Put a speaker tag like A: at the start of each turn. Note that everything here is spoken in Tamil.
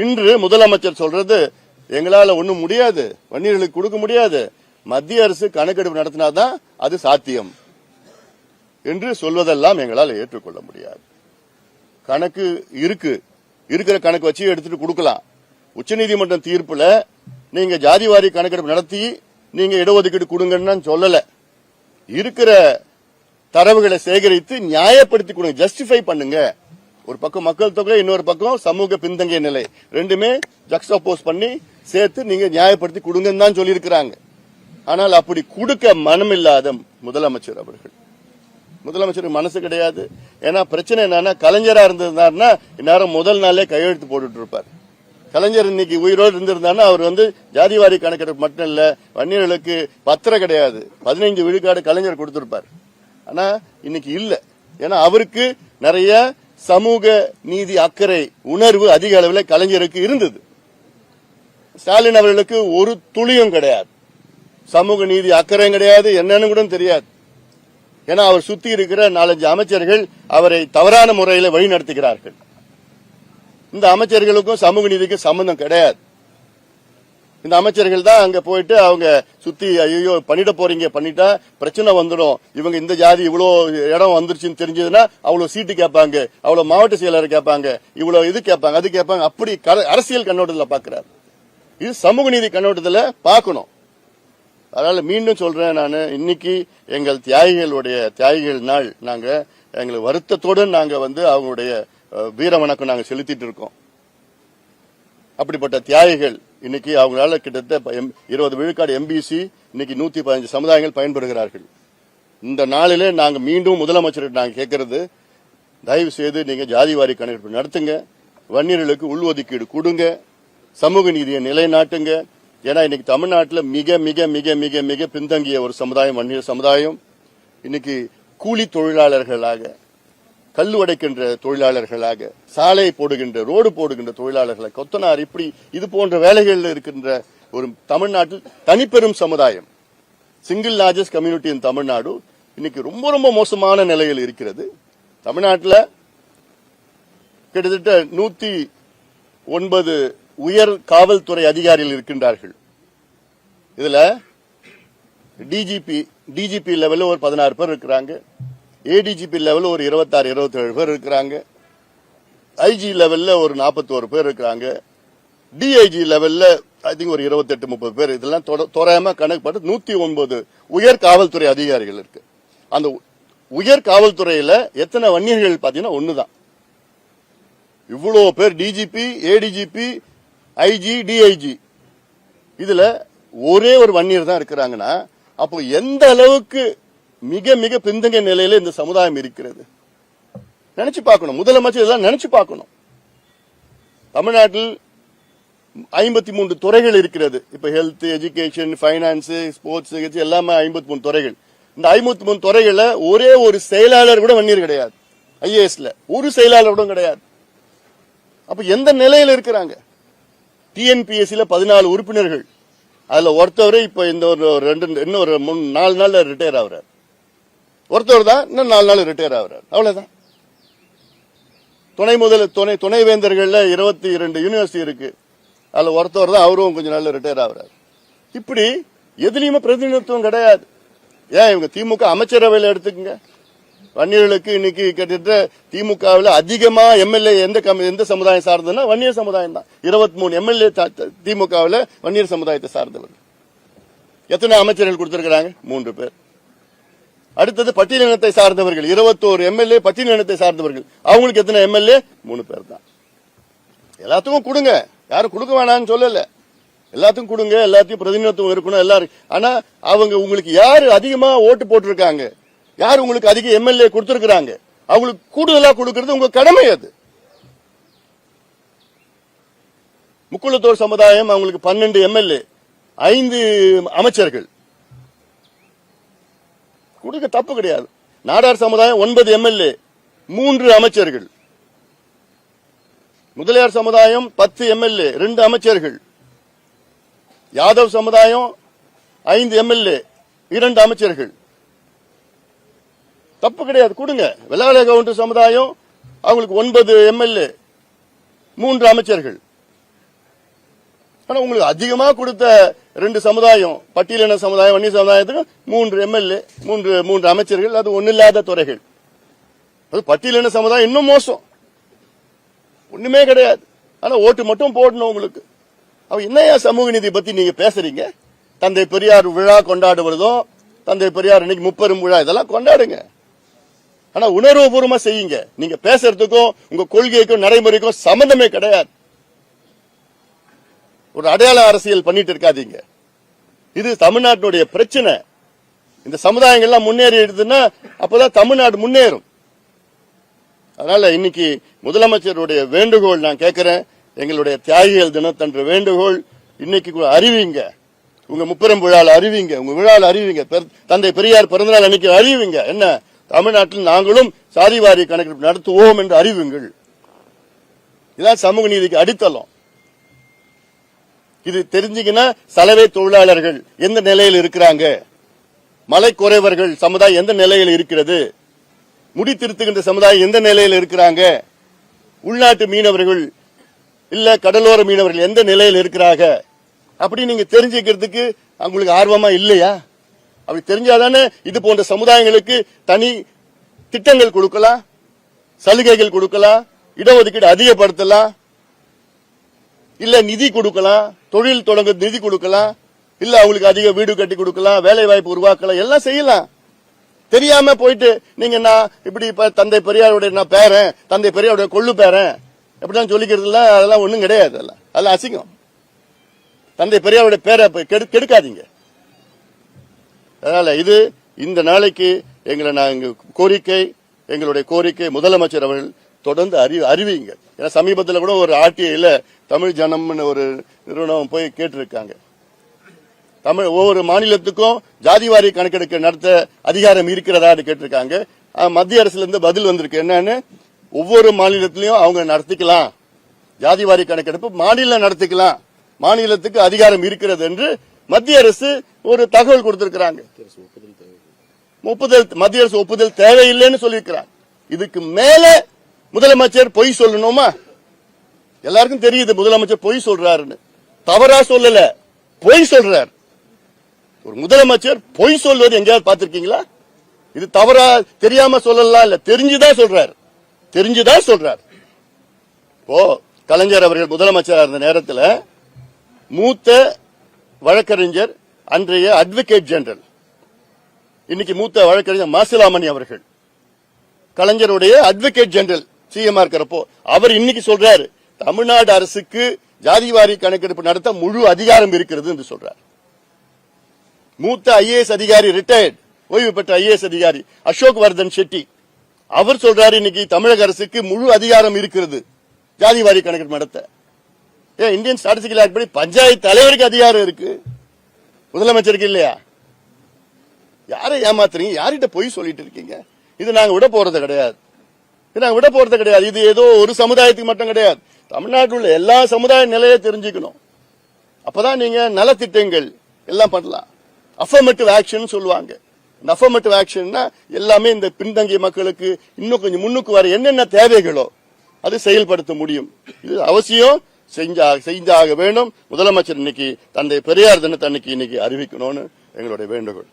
A: இன்று முதலமைச்சர் சொல்றது எங்களால ஒண்ணும் முடியாது வன்னியர்களுக்கு கொடுக்க முடியாது. மத்திய அரசு கணக்கெடுப்பு நடத்தினாதான் அது சாத்தியம் என்று சொல்வதெல்லாம் எங்களால் ஏற்றுக்கொள்ள முடியாது. கணக்கு இருக்கு. இருக்கிற கணக்கு வச்சு எடுத்துட்டு கொடுக்கலாம். உச்சநீதிமன்றம் தீர்ப்புல நீங்க ஜாதிவாரி கணக்கெடுப்பு நடத்தி நீங்க இடஒதுக்கீடு கொடுங்கன்னு சொல்லல. இருக்கிற தரவுகளை சேகரித்து நியாயப்படுத்தி கொடுங்க ஜஸ்டிஃபை பண்ணுங்க. ஒரு பக்கம் மக்கள் தொகை இன்னொரு பக்கம் சமூக பின்தங்கிய நிலை. ரெண்டுமே ஜக்ஸ்டோபோஸ் பண்ணி சேர்த்து நீங்க நியாயப்படுத்தி கொடுங்கன்னு தான் சொல்லியிருக்கிறாங்க. ஆனால் அப்படி கொடுக்க மனமில்லாத முதலமைச்சர் அவர்கள். முதலமைச்சருக்கு மனசு கிடையாது. ஏன்னா பிரச்சனை என்னன்னா கலைஞரா இருந்திருந்தாருன்னா இந்நேரம் முதல் நாளே கையெழுத்து போட்டுட்டு இருப்பார். கலைஞர் இன்னைக்கு உயிரோடு இருந்திருந்தாருன்னா அவர் வந்து ஜாதிவாரி கணக்கெடுப்பு மட்டும் இல்ல வன்னியர்களுக்கு பத்திரம் கிடையாது. பதினைஞ்சு விழுக்காடு கலைஞர் கொடுத்திருப்பார். ஆனா இன்னைக்கு இல்ல. ஏன்னா அவருக்கு நிறைய சமூக நீதி அக்கறை உணர்வு அதிக அளவில் கலைஞருக்கு இருந்தது. ஸ்டாலின் அவர்களுக்கு ஒரு துளியும் கிடையாது. சமூக நீதி அக்கறையும் கிடையாது என்னன்னு கூட தெரியாது. ஏன்னா அவர் சுத்தி இருக்கிற நாலஞ்சு அமைச்சர்கள் அவரை தவறான முறையில் வழிநடத்துகிறார்கள் இந்த அமைச்சர்களுக்கும் சமூக நீதிக்கும் சம்பந்தம் கிடையாது. இந்த அமைச்சர்கள் தான் அங்க போயிட்டு அவங்க சுத்தி ஐயோ பண்ணிட போறீங்க பண்ணிட்டா பிரச்சனை வந்துடும். இவங்க இந்த ஜாதி இவ்வளோ இடம் வந்துருச்சுன்னு தெரிஞ்சதுன்னா அவ்வளவு சீட்டு கேட்பாங்க அவ்வளவு மாவட்ட செயலர் கேட்பாங்க இவ்வளவு இது கேட்பாங்க அது கேட்பாங்க. அப்படி அரசியல் கண்ணோட்டத்தில் பாக்குறாரு இது சமூக நீதி கண்ணோட்டத்தில் பார்க்கணும். அதனால மீண்டும் சொல்றேன் நான் இன்னைக்கு எங்கள் தியாகிகளுடைய தியாகிகள் நாள் நாங்க எங்களை வருத்தத்தோடு நாங்க வந்து அவங்களுடைய வீர வணக்கம் நாங்க செலுத்திட்டு இருக்கோம். அப்படிப்பட்ட தியாகிகள் இன்னைக்கு அவங்களால கிட்டத்தட்ட எம்- இருபது விழுக்காடு எம்பிசி இன்னைக்கு நூத்தி பதினஞ்சு சமுதாயங்கள் பயன்படுகிறார்கள் இந்த நாளிலே நாங்கள் மீண்டும் முதலமைச்சர்கிட்ட நாங்கள் கேட்கறது தயவு செய்து நீங்க ஜாதிவாரி கணக்கெடுப்பு நடத்துங்க வன்னியர்களுக்கு உள்ஒதுக்கீடு கொடுங்க சமூக நீதியை நிலைநாட்டுங்க. ஏன்னா இன்னைக்கு தமிழ்நாட்டில் மிக மிக மிக மிக மிக பின்தங்கிய ஒரு சமுதாயம் வன்னியர் சமுதாயம். இன்னைக்கு கூலி தொழிலாளர்களாக கல் உடைக்கின்ற தொழிலாளர்களாக சாலை போடுகின்ற ரோடு போடுகின்ற தொழிலாளர்களாக கொத்தனார் இப்படி இது போன்ற வேலைகளில் இருக்கின்ற ஒரு தமிழ்நாட்டில் தனிப்பெரும் சமுதாயம். Single largest community in Tamil Nadu இன்னைக்கு ரொம்ப ரொம்ப மோசமான நிலையில் இருக்கிறது. தமிழ்நாட்டில் கிட்டத்தட்ட நூத்தி ஒன்பது உயர் காவல்துறை அதிகாரிகள் இருக்கின்றார்கள். இதுல டிஜிபி டிஜிபி லெவலில் ஒரு பதினாறு பேர் இருக்கிறாங்க. ஏடிஜிபி லெவலில் ஒரு இருபத்தாறு இருபத்தேழு பேர் இருக்கிறாங்க. ஐஜி லெவலில் ஒரு நாற்பத்தோரு பேர் இருக்கிறாங்க. டிஐஜி லெவலில் ஐ திங்க் ஒரு இருபத்தெட்டு முப்பது பேர். இதெல்லாம் தொட- தோராயமா கணக்கு போட்டு நூத்தி ஒன்பது உயர் காவல்துறை அதிகாரிகள் இருக்கு. அந்த உயர் காவல்துறையில எத்தனை வன்னியர்கள் பாத்தீங்கன்னா ஒண்ணுதான். இவ்வளோ பேர் டிஜிபி ஏடிஜிபி ஐஜி டிஐஜி இதுல ஒரே ஒரு வன்னியர் தான் இருக்கிறாங்கன்னா அப்போ எந்த அளவுக்கு மிக மிக பின்தங்கிய நிலையில இந்த சமுதாயம் இருக்கிறது. நினைச்சு பார்க்கணும். முதலமைச்சர் இதெல்லாம் நினைச்சு பார்க்கணும். தமிழ்நாட்டில் ஐம்பத்தி மூன்று துறைகள் இருக்கிறது. இப்ப ஹெல்த் எஜுகேஷன் பைனான்ஸ் ஸ்போர்ட்ஸ் எல்லாமே ஐம்பத்தி மூணு துறைகள். இந்த ஐம்பத்தி மூணு துறைகள்ல ஒரே ஒரு செயலாளர் கூட வன்னியர் கிடையாது. ஐஏஎஸ்ல. ஒரு செயலாளர் கூட கிடையாது. அப்ப எந்த நிலையில இருக்கிறாங்க? டிஎன்பிஎஸ்சியில பதினாலு உறுப்பினர்கள். அதுல ஒருத்தவரே இப்ப இந்த ஒரு ரெண்டு இன்னும் ஒரு மூணு நாலு நாள்ல ரிட்டையர் ஆகுறாரு. ஒருத்தவர் தான் இன்னும் நாலு நாள் ரிட்டையர் ஆகிறார். அவ்வளவுதான். துணை முதல் துணை துணைவேந்தர்கள்ல இருபத்தி இரண்டு யூனிவர்சிட்டி இருக்கு. அதுல ஒருத்தவர் தான் அவரும் கொஞ்ச நாள்ல ரிட்டையர் ஆகிறார். இப்படி எதுலயுமே பிரதிநிதித்துவம் கிடையாது. ஏன் இவங்க திமுக அமைச்சரவையில் எடுத்துக்கங்க? வன்னியர்களுக்கு இன்னைக்கு கிட்டத்தட்ட திமுகவில் அதிகமா எம்எல்ஏ எந்த கம்- எந்த சமுதாயம் சார்ந்ததுன்னா வன்னியர் சமுதாயம் தான். இருபத்தி மூணு எம்எல்ஏ திமுகவில் வன்னியர் சமுதாயத்தை சார்ந்தவர் எத்தனை அமைச்சர்கள் கொடுத்திருக்கிறாங்க? மூன்று பேர். அடுத்தது பட்டியலினத்தை சார்ந்தவர்கள். இருபத்தோரு எம்எல்ஏ பட்டியலினத்தை சார்ந்தவர்கள். அவங்களுக்கு எத்தனை எம்எல்ஏ? மூணு பேர் தான் எல்லாத்துக்கும் கொடுங்க. யாரும் கொடுக்க வேணாம்னு சொல்லல. எல்லாத்துக்கும் கொடுங்க. எல்லாத்தையும் பிரதிநிதித்துவம் இருக்கணும். எல்லாரும். ஆனா அவங்க உங்களுக்கு யாரு அதிகமா ஓட்டு போட்டிருக்காங்க? யார் உங்களுக்கு அதிக எம்எல்ஏ கொடுத்திருக்கிறாங்க? அவங்களுக்கு கூடுதலா கொடுக்கிறது உங்க கடமை அது. முக்குளத்தோர் சமுதாயம் அவங்களுக்கு பன்னெண்டு எம்எல்ஏ. ஐந்து அமைச்சர்கள். கொடுக்க தப்பு கிடையாது. நாடார் சமுதாயம் ஒன்பது எம்எல்ஏ மூன்று அமைச்சர்கள். முதலியார் சமுதாயம் பத்து எம்எல்ஏ ரெண்டு அமைச்சர்கள். யாதவ் சமுதாயம் ஐந்து எம்எல்ஏ இரண்டு அமைச்சர்கள். தப்பு கிடையாது கொடுங்க. வெள்ளாள கவுண்டர் சமுதாயம் அவங்களுக்கு ஒன்பது எம்எல்ஏ மூன்று அமைச்சர்கள். ஆனா உங்களுக்கு அதிகமா கொடுத்த ரெண்டு சமுதாயம் பட்டியலின சமுதாயம் வன்னி சமுதாயத்துக்கு மூன்று எம்எல்ஏ மூன்று மூன்று அமைச்சர்கள் அது ஒண்ணில்லாத துறைகள். அது பட்டியலின சமுதாயம் இன்னும் மோசம். ஒண்ணுமே கிடையாது. ஆனா ஓட்டு மட்டும் போடணும் உங்களுக்கு. அவ என்னையா சமூக நீதி பத்தி நீங்க பேசுறீங்க? தந்தை பெரியார் விழா கொண்டாடுவதும் தந்தை பெரியார் இன்னைக்கு முப்பெரும் விழா இதெல்லாம் கொண்டாடுங்க. ஆனா உணர்வுபூர்வமா செய்யுங்க. நீங்க பேசுறதுக்கும் உங்க கொள்கைக்கும் நடைமுறைக்கும் சம்பந்தமே கிடையாது. ஒரு அடையாள அரசியல் பண்ணிட்டு இருக்காதீங்க. இது தமிழ்நாட்டினுடைய பிரச்சனை. இந்த சமுதாயங்கள்லாம் முன்னேறிடுதுன்னா அப்பதான் தமிழ்நாடு முன்னேறும். அதனால இன்னைக்கு முதலமைச்சருடைய வேண்டுகோள் நான் கேட்கிறேன் எங்களுடைய தியாகிகள் தினத்தன்று வேண்டுகோள். இன்னைக்கு கூட அறிவிங்க. உங்க முப்பெரும் விழாவில் அறிவிங்க. உங்க விழாவில் அறிவிங்க. தந்தை பெரியார் பிறந்தநாள் அன்னைக்கு அறிவிங்க. என்ன? தமிழ்நாட்டில் நாங்களும் சாதிவாரி கணக்கெடுப்பு நடத்துவோம் என்று அறிவுங்கள். இதான் சமூக நீதிக்கு அடித்தளம். இது தெரிஞ்சீங்கன்னா சலவை தொழிலாளர்கள் எந்த நிலையில் இருக்கிறாங்க? மலை குறைவர்கள் சமுதாயம் எந்த நிலையில் இருக்கிறது? முடி திருத்துகின்ற சமுதாயம் எந்த நிலையில் இருக்கிறாங்க? உள்நாட்டு மீனவர்கள் இல்ல கடலோர மீனவர்கள் எந்த நிலையில் இருக்கிறாங்க? அப்படி நீங்க தெரிஞ்சுக்கிறதுக்கு அவங்களுக்கு ஆர்வமா இல்லையா? அப்படி தெரிஞ்சாதானே இது போன்ற சமுதாயங்களுக்கு தனி திட்டங்கள் கொடுக்கலாம் சலுகைகள் கொடுக்கலாம் இடஒதுக்கீடு அதிகப்படுத்தலாம் இல்ல நிதி கொடுக்கலாம். தொழில் தொடங்க நிதி கொடுக்கலாம் இல்ல அவங்களுக்கு அதிக வீடு கட்டி கொடுக்கலாம் வேலை வாய்ப்பு உருவாக்கலாம் எல்லாம் செய்யலாம். தெரியாம போயிட்டு நீங்க நான் இப்படி தந்தை பெரியாருடைய நான் பேரன் தந்தை பெரியாருடைய கொள்ளு பேரன் எப்படிதான் சொல்லிக்கிறதுல அதெல்லாம் ஒண்ணும் கிடையாது. அதெல்லாம் அதெல்லாம் அசிங்கம். தந்தை பெரியாருடைய பேரை கெடு- கெடுக்காதீங்க. அதனால இது இந்த நாளைக்கு எங்களை நாங்க கோரிக்கை எங்களுடைய கோரிக்கை முதலமைச்சர் அவர்கள் தொடர்ந்து அறி அறிவிங்க. ஏன்னா சமீபத்தில் கூட ஒரு ஆர்டிஐல தமிழ் ஜனம்னு ஒரு நிறுவனம் போய் கேட்டிருக்காங்க. தமிழ் ஒவ்வொரு மாநிலத்துக்கும் ஜாதிவாரி கணக்கெடுக்க நடத்த அதிகாரம் இருக்கிறதான்னு கேட்டிருக்காங்க. மத்திய அரசுல இருந்து பதில் வந்திருக்கு. என்னன்னு? ஒவ்வொரு மாநிலத்திலையும் அவங்க நடத்திக்கலாம். ஜாதிவாரி கணக்கெடுப்பு மாநிலம் நடத்திக்கலாம். மாநிலத்துக்கு அதிகாரம் இருக்கிறது என்று மத்திய அரசு ஒரு தகவல் கொடுத்திருக்கிறாங்க. ஒப்புதல் மத்திய அரசு ஒப்புதல் தேவையில்லைன்னு சொல்லியிருக்கிறாங்க. இதுக்கு மேல முதலமைச்சர் பொய் சொல்லணுமா? எல்லாருக்கும் தெரியுது முதலமைச்சர் பொய் சொல்றாருன்னு. தவறா சொல்லல பொய் சொல்றார். ஒரு முதலமைச்சர் பொய் சொல்வது எங்கேயாவது பார்த்திருக்கீங்களா? இது தவறா தெரியாம சொல்லலாம் இல்ல தெரிஞ்சுதான் சொல்றார். தெரிஞ்சுதான் சொல்றார். ஓ கலைஞர் அவர்கள் முதலமைச்சரா இருந்த நேரத்தில் மூத்த வழக்கறிஞர் அன்றைய அட்வொகேட் ஜெனரல் இன்னைக்கு மூத்த வழக்கறிஞர் மாசிலாமணி அவர்கள் கலைஞருடைய அட்வொகேட் ஜெனரல் சிஎம் இருக்கிறப்போ அவர் இன்னைக்கு சொல்றாரு தமிழ்நாடு அரசுக்கு ஜாதிவாரி கணக்கெடுப்பு நடத்த முழு அதிகாரம் இருக்கிறது என்று சொல்றார். மூத்த ஐஏஎஸ் அதிகாரி ரிட்டையர்ட் ஓய்வு பெற்ற ஐஏஎஸ் அதிகாரி அசோக் வர்தன் ஷெட்டி. அவர் சொல்றாரு இன்னைக்கு தமிழக அரசுக்கு முழு அதிகாரம் இருக்கிறது ஜாதிவாரி கணக்கெடுப்பு நடத்த. ஏன் இந்தியன் ஸ்டாட்டிஸ்டிக்கல் ஆக்ட் படி பஞ்சாயத்து தலைவருக்கு அதிகாரம் இருக்கு. முதலமைச்சருக்கு இல்லையா? யாரை ஏமாத்துறீங்க? யார்கிட்ட பொய் சொல்லிட்டு இருக்கீங்க? இது நாங்க விட போறது கிடையாது. நாங்கள் விட போறது கிடையாது. இது ஏதோ ஒரு சமுதாயத்துக்கு மட்டும் கிடையாது. தமிழ்நாட்டில் உள்ள எல்லா சமுதாய நிலையை தெரிஞ்சுக்கணும். அப்பதான் நீங்க நலத்திட்டங்கள் எல்லாம் பண்ணலாம். அஃபர்மேட்டிவ் ஆக்ஷன் சொல்லுவாங்க. இந்த அஃபர்மேட்டிவ் ஆக்ஷன்னா எல்லாமே இந்த பின்தங்கிய மக்களுக்கு இன்னும் கொஞ்சம் முன்னுக்கு வர என்னென்ன தேவைகளோ அது செயல்படுத்த முடியும். இது அவசியம். செஞ்சா செஞ்சாக வேண்டும். முதலமைச்சர் இன்னைக்கு தந்தை பெரியார் தினத்தை அன்னைக்கு இன்னைக்கு அறிவிக்கணும்னு எங்களுடைய வேண்டுகோள்.